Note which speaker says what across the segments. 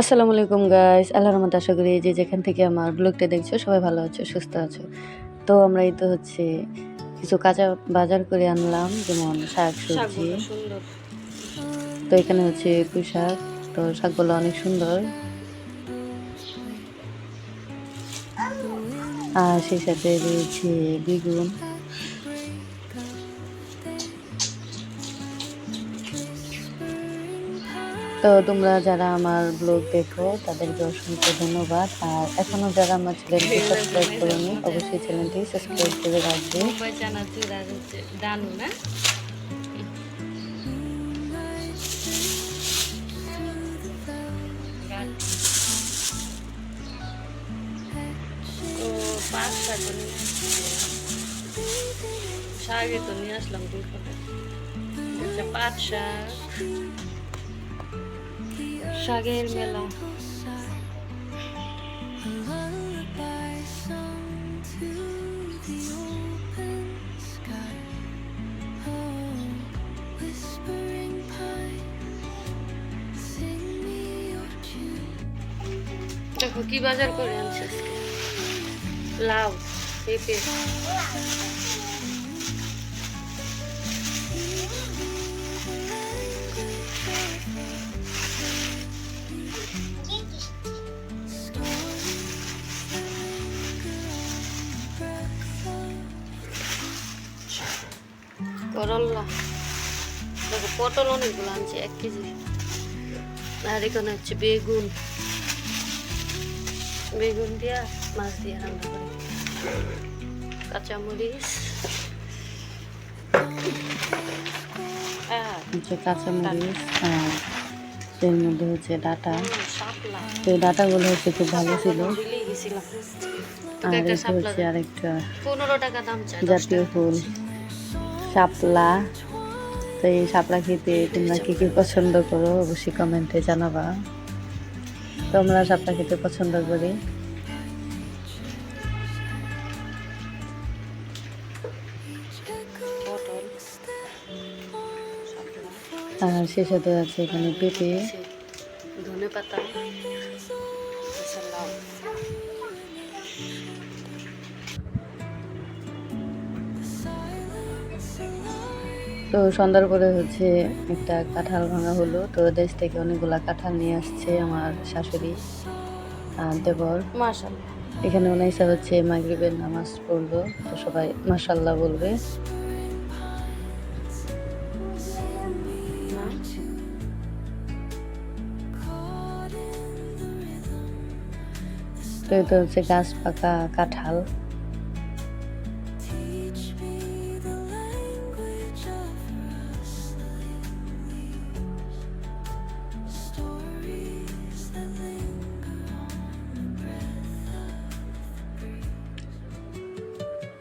Speaker 1: আসসালামু আলাইকুম গাইস আল্লাহ রহমতে আশা করি যে যেখান থেকে আমার ব্লগটা দেখছ সবাই ভালো আছো সুস্থ আছো। তো আমরা এই তো হচ্ছে কিছু কাঁচা বাজার করে আনলাম যেমন শাক সবজি। তো এখানে হচ্ছে পুঁই শাক তো শাকগুলো অনেক সুন্দর। আর সেই সাথে রয়েছে বেগুন। তো তোমরা যারা আমার ব্লগ দেখো, তাদেরকে অসংখ্য ধন্যবাদ। আর এখনও যারা আমার চ্যানেলটি সাবস্ক্রাইব করেনি, অবশ্যই চ্যানেলটি সাবস্ক্রাইব করে রাখবে।
Speaker 2: শাক। তো নিয়ে আসলাম। দুই হচ্ছে পাঁচ শাক শাকের মেলা। দেখো কি বাজার করে আনছে লাউ পেঁপে। করল্লা দেখো পটল অনেকগুলো আনছে এক কেজি। আর এখানে হচ্ছে বেগুন। বেগুন দিয়া মাছ দিয়ে রান্না করি। কাঁচামরিচ।
Speaker 1: হচ্ছে কাঁচামরিচ আর এর মধ্যে হচ্ছে ডাটা। তো ডাটাগুলো হচ্ছে খুব ভালো ছিল। আর হচ্ছে আরেকটা
Speaker 2: পনেরো টাকা দাম
Speaker 1: জাতীয় ফুল। শাপলা। তো এই শাপলা খেতে তোমরা কি কি পছন্দ করো অবশ্যই কমেন্টে জানাবা। তো আমরা শাপলা খেতে পছন্দ করি। আর সে সাথে আছে এখানে পেঁপে।
Speaker 2: ধনে পাতা
Speaker 1: তো সন্ধ্যার পরে হচ্ছে একটা কাঁঠাল ভাঙা হলো। তো দেশ থেকে অনেকগুলা কাঁঠাল নিয়ে আসছে আমার শাশুড়ি দেবর। এখানে ওনাইসা হচ্ছে মাগরিবের নামাজ পড়ল। তো সবাই মাসাল্লাহ বলবে। তো এটা হচ্ছে গাছ পাকা কাঁঠাল।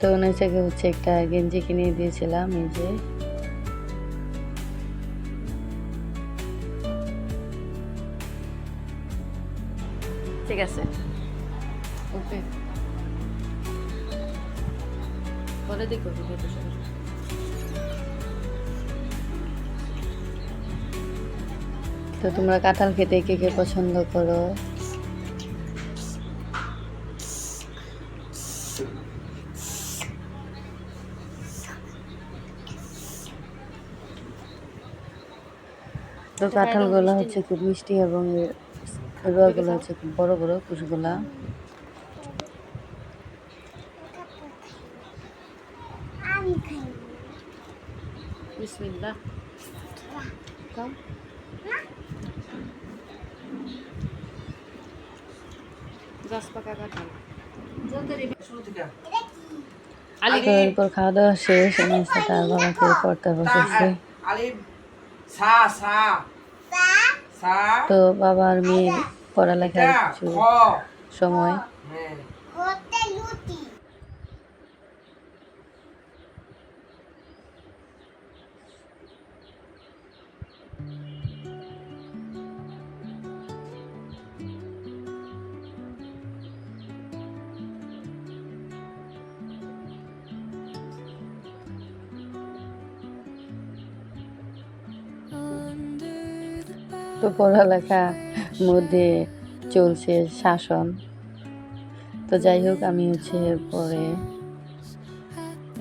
Speaker 1: তো ওনার থেকে হচ্ছে একটা গেঞ্জি কিনে দিয়েছিলাম এই যে।
Speaker 2: ঠিক আছে। ওকে। পরে দেখো
Speaker 1: তো তোমরা কাঁঠাল খেতে কে কে পছন্দ করো? তো কাঁঠালগুলো হচ্ছে খুব মিষ্টি এবং এর রোয়াগুলো হচ্ছে খুব বড় বড় কুশগুলা।
Speaker 2: বিসমিল্লাহ।
Speaker 1: এরপর খাওয়া দাওয়া শেষ সাথে আর বাবাকে পড়তে বসেছে। তো বাবা আর মেয়ের পড়ালেখার কিছু সময়। তো পড়ালেখা মধ্যে চলছে শাসন তো যাই হোক, আমি হচ্ছে পরে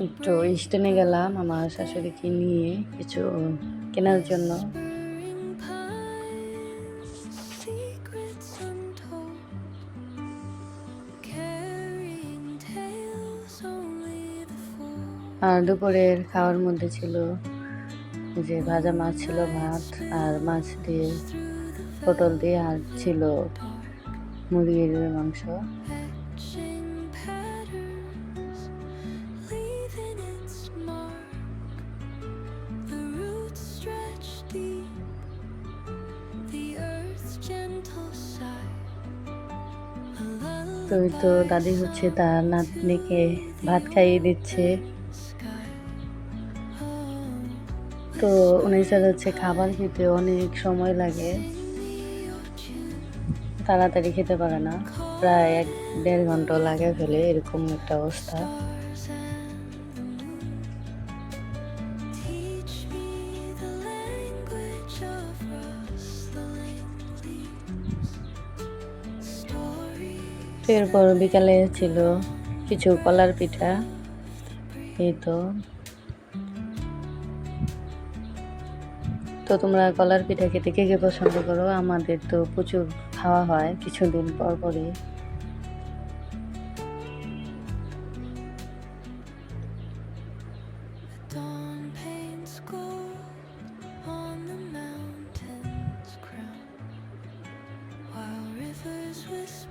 Speaker 1: একটু স্টেনে গেলাম আমার শাশুড়িকে নিয়ে কিছু কেনার জন্য. আর দুপুরের খাওয়ার মধ্যে ছিল যে ভাজা মাছ ছিল ভাত আর মাছ দিয়ে পটল দিয়ে আর ছিল মুরগির মাংস। তো দাদি হচ্ছে তার নাতনিকে ভাত খাইয়ে দিচ্ছে। তো উনি স্যার হচ্ছে খাবার খেতে অনেক সময় লাগে। তাড়াতাড়ি খেতে পারে না। প্রায় এক দেড় ঘণ্টা লাগে ফেলে, এরকম একটা অবস্থা। এরপর বিকালে ছিল কিছু কলার পিঠা। এই তো। তো তোমরা কলার পিঠা খেতে কে কে পছন্দ করো? আমাদের তো প্রচুর খাওয়া হয় কিছুদিন পর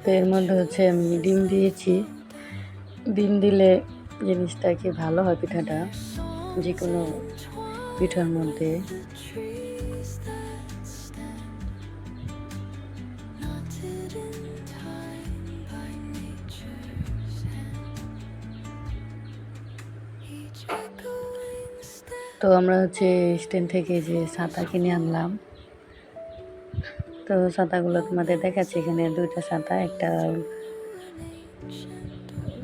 Speaker 1: তো এর মধ্যে হচ্ছে আমি ডিম দিয়েছি। ডিম দিলে জিনিসটা কি ভালো হয় পিঠাটা? যে কোনো পিঠার মধ্যে। তো আমরা হচ্ছে স্ট্যান্ড থেকে যে ছাতা কিনে আনলাম। তো ছাতাগুলো তোমাদের দেখাচ্ছি, এখানে দুইটা ছাতা, একটা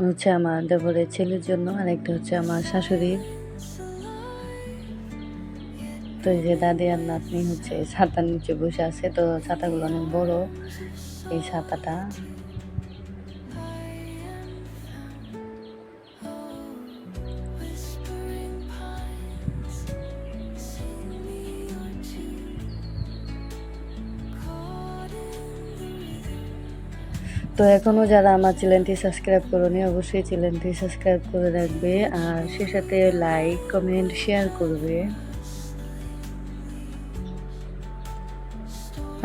Speaker 1: হচ্ছে আমার দেবরের ছেলের জন্য, আর একটা হচ্ছে আমার শাশুড়ির। তো এই যে দাদি আর নাতনি হচ্ছে ছাতার নিচে বসে আছে, তো ছাতাগুলো অনেক বড়, এই ছাতাটা। তো এখনও যারা আমার চ্যানেলটি সাবস্ক্রাইব করোনি, অবশ্যই চ্যানেলটি সাবস্ক্রাইব করে রাখবে আর সে সাথে লাইক, কমেন্ট, শেয়ার করবে।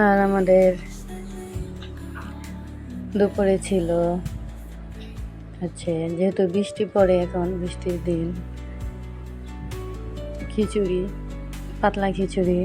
Speaker 1: আর আমাদের দুপুরে ছিল হচ্ছে যেহেতু বৃষ্টি পড়ে এখন, বৃষ্টির দিন, খিচুড়ি, পাতলা খিচুড়ি।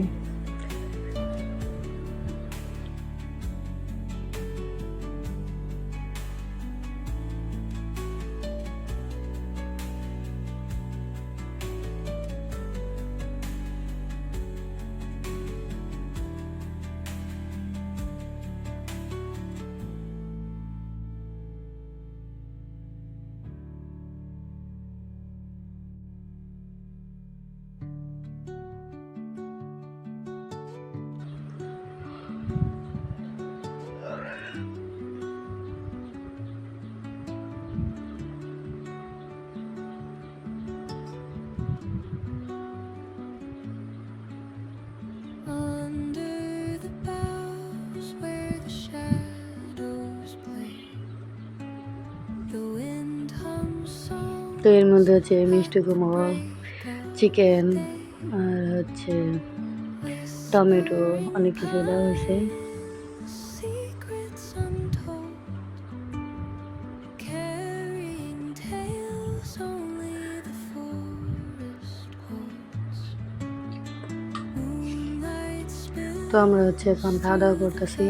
Speaker 1: তো এর মধ্যে হচ্ছে মিষ্টি কুমড়ো চিকেন আর হচ্ছে টমেটো অনেক কিছু দেওয়া হয়েছে। তো আমরা হচ্ছে এখন খাওয়া দাওয়া করতেছি।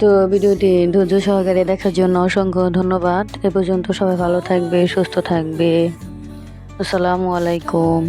Speaker 1: তো ভিডিওটি ধৈর্য সহকারে দেখার জন্য অসংখ্য ধন্যবাদ। এ পর্যন্ত সবাই ভালো থাকবে, সুস্থ থাকবে। আসসালামু আলাইকুম।